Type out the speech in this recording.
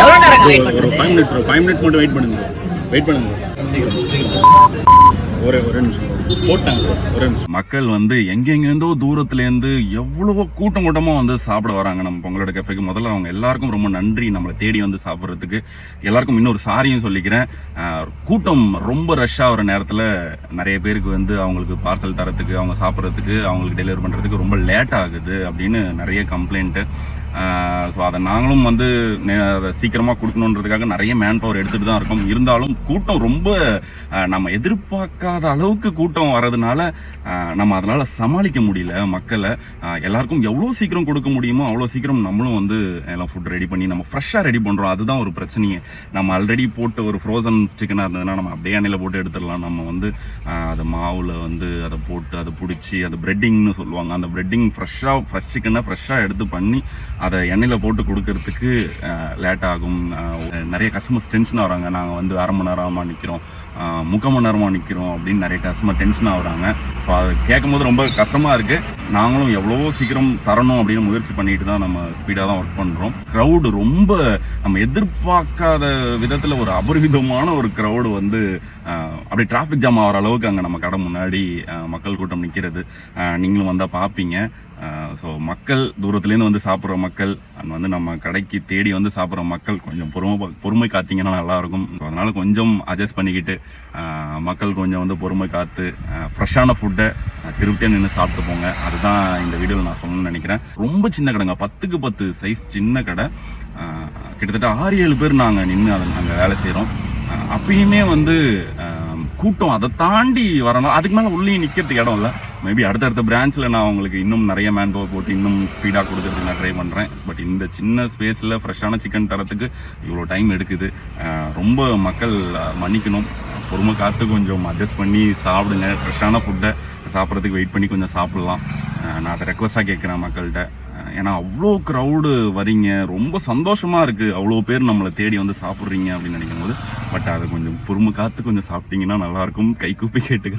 எவ்வளவு நேரம் வெயிட் ஒரு five minutes bro five minutes மட்டும் வெயிட் பண்ணுங்க. வெயிட் பண்ணுங்க. சீக்கிரம் சீக்கிரம். ஒரே ஒரே நிமிஷம். போட்டாங்க. ஒரே நிமிஷம். மக்கள் வந்து எங்கெங்கேருந்தோ தூரத்துலேருந்து எவ்வளவோ கூட்டம் கூட்டமாக வந்து சாப்பிட வராங்க நம்ம பொங்கலோட கஃபேக்கு முதல்ல அவங்க எல்லாருக்கும் ரொம்ப நன்றி. நம்மளை தேடி வந்து சாப்பிட்றதுக்கு எல்லாருக்கும் இன்னொரு சாரியும் சொல்லிக்கிறேன். கூட்டம் ரொம்ப ரஷ்ஷாகிற நேரத்தில் நிறைய பேருக்கு வந்து அவங்களுக்கு பார்சல் தரத்துக்கு அவங்க சாப்பிட்றதுக்கு அவங்களுக்கு டெலிவரி பண்ணுறதுக்கு ரொம்ப லேட் ஆகுது அப்படின்னு நிறைய கம்ப்ளைண்ட்டு ஸோ அதை நாங்களும் வந்து அதை சீக்கிரமாக கொடுக்கணுன்றதுக்காக நிறைய மேன் பவர் எடுத்துகிட்டு தான் இருக்கோம். இருந்தாலும் கூட்டம் ரொம்ப நம்ம எதிர்பார்க்க எதிர்பார்க்காத அளவுக்கு கூட்டம் வர்றதுனால நம்ம அதனால் சமாளிக்க முடியல. மக்களை எல்லாருக்கும் எவ்வளோ சீக்கிரம் கொடுக்க முடியுமோ அவ்வளோ சீக்கிரம் நம்மளும் வந்து எல்லாம் ஃபுட் ரெடி பண்ணி நம்ம ஃப்ரெஷ்ஷாக ரெடி பண்ணுறோம் அதுதான் ஒரு பிரச்சனையே. நம்ம ஆல்ரெடி போட்டு ஒரு ஃப்ரோசன் சிக்கனாக இருந்ததுன்னா நம்ம அப்படியே எண்ணெயில் போட்டு எடுத்துடலாம். நம்ம வந்து அதை மாவில் வந்து அதை போட்டு அதை பிடிச்சி அது ப்ரெட்டிங்னு சொல்லுவாங்க. அந்த ப்ரெட்டிங் ஃப்ரெஷ்ஷாக ஃப்ரெஷ் சிக்கனை ஃப்ரெஷ்ஷாக எடுத்து பண்ணி அதை எண்ணெயில் போட்டு கொடுக்கறதுக்கு லேட் ஆகும். நிறைய கஸ்டமர்ஸ் டென்ஷன் வராங்க. நாங்கள் வந்து அரை மணி நேரமாக நிற்கிறோம் முக்கால் மணி நேரமாக நிற்கிறோம் அப்படின்னு நிறைய கஸ்டமர் டென்ஷன் ஆகுறாங்க. ஸோ அதை கேட்கும்போது ரொம்ப கஷ்டமாக இருக்குது நாங்களும் எவ்வளவோ சீக்கிரம் தரணும் அப்படின்னு முயற்சி பண்ணிட்டு தான் நம்ம ஸ்பீடாக தான் ஒர்க் பண்ணுறோம் க்ரௌடு ரொம்ப நம்ம எதிர்பார்க்காத விதத்தில் ஒரு அபரிவிதமான ஒரு க்ரௌடு வந்து அப்படி அப்படியே டிராஃபிக் ஜாம் ஆகிற அளவுக்கு அங்கே நம்ம கடை முன்னாடி மக்கள் கூட்டம் நிற்கிறது நீங்களும் வந்தால் பார்ப்பீங்க ஸோ மக்கள் தூரத்துலேருந்து வந்து சாப்பிட்ற மக்கள் அண்ட் வந்து நம்ம கடைக்கு தேடி வந்து சாப்பிட்ற மக்கள் கொஞ்சம் பொறுமை பொறுமை காத்தீங்கன்னா நல்லாயிருக்கும். ஸோ அதனால் கொஞ்சம் அட்ஜஸ்ட் பண்ணிக்கிட்டு மக்கள் கொஞ்சம் வந்து பொறுமை காத்து ஃப்ரெஷ்ஷான ஃபுட்டை திருப்தியாக நின்று சாப்பிட்டு போங்க. அதுதான் இந்த வீடியோவில் நான் சொல்லணும்னு நினைக்கிறேன். ரொம்ப சின்ன கடைங்க. பத்துக்கு பத்து சைஸ் சின்ன கடை. கிட்டத்தட்ட ஆறு ஏழு பேர் நாங்கள் நின்று அதை நாங்கள் வேலை செய்கிறோம் அப்பயுமே வந்து கூட்டம். அதை தாண்டி வரணும். அதுக்கு மேலே உள்ளேயும் நிற்கிறதுக்கு இடம் இல்லை. மேபி அடுத்தடுத்த பிரான்ச்சில் நான் உங்களுக்கு இன்னும் நிறைய மேன் பவர் போட்டு இன்னும் ஸ்பீடாக கொடுக்கறதுக்கு நான் ட்ரை பண்ணுறேன் பட் இந்த சின்ன ஸ்பேஸில் ஃப்ரெஷ்ஷான சிக்கன் தரத்துக்கு இவ்வளோ டைம் எடுக்குது. ரொம்ப மக்கள் மன்னிக்கணும். பொறுமை காத்து கொஞ்சம் அட்ஜஸ்ட் பண்ணி சாப்பிடுங்க. ஃப்ரெஷ்ஷான ஃபுட்டை சாப்பிட்றதுக்கு வெயிட் பண்ணி கொஞ்சம் சாப்பிட்லாம். நான் அதை ரெக்வஸ்ட்டாக கேட்குறேன் மக்கள்கிட்ட. ஏன்னா அவ்வளோ க்ரௌடு வரீங்க ரொம்ப சந்தோஷமாக இருக்குது அவ்வளோ பேர் நம்மளை தேடி வந்து சாப்பிட்றீங்க அப்படின்னு நினைக்கும் போது பட் அதை கொஞ்சம் பொறுமை காத்து கொஞ்சம் சாப்பிட்டீங்கன்னா நல்லாயிருக்கும் கை கூப்பி கேட்டுக்கிறேன்.